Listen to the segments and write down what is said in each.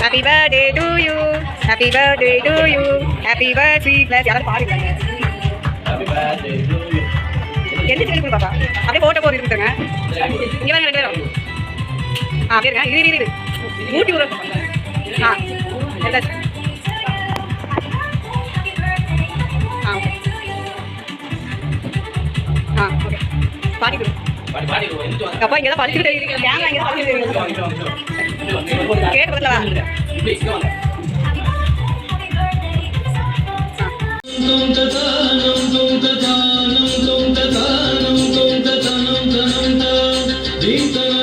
Happy birthday to you happy birthday to you happy birthday plus யாரும் பாருங்க எந்த சொல்லி கொடு பாப்பா அப்படியே போட்டோ போட்டு இருக்குங்க இங்கே வாங்க ரெண்டு பேரும் ஆ பேருங்க இரு இரு இரு ஊட்டி விட ஆ நல்லா ஆ ஓகே ஆ ஓகே பாடி கொடு அப்பா இங்கே தான் படிச்சுட்டு இருக்கீங்க கேமரா இங்கே தான் படிச்சுட்டு இருக்கீங்க கேட்டு பக்கத்தில் வா ஆ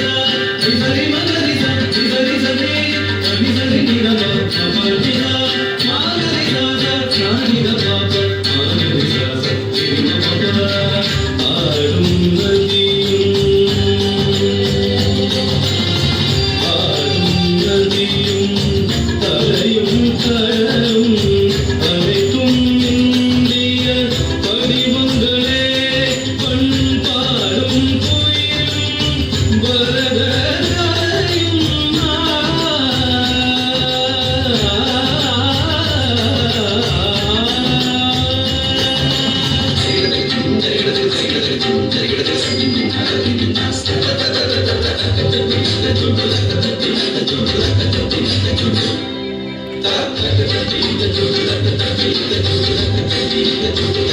Thank you.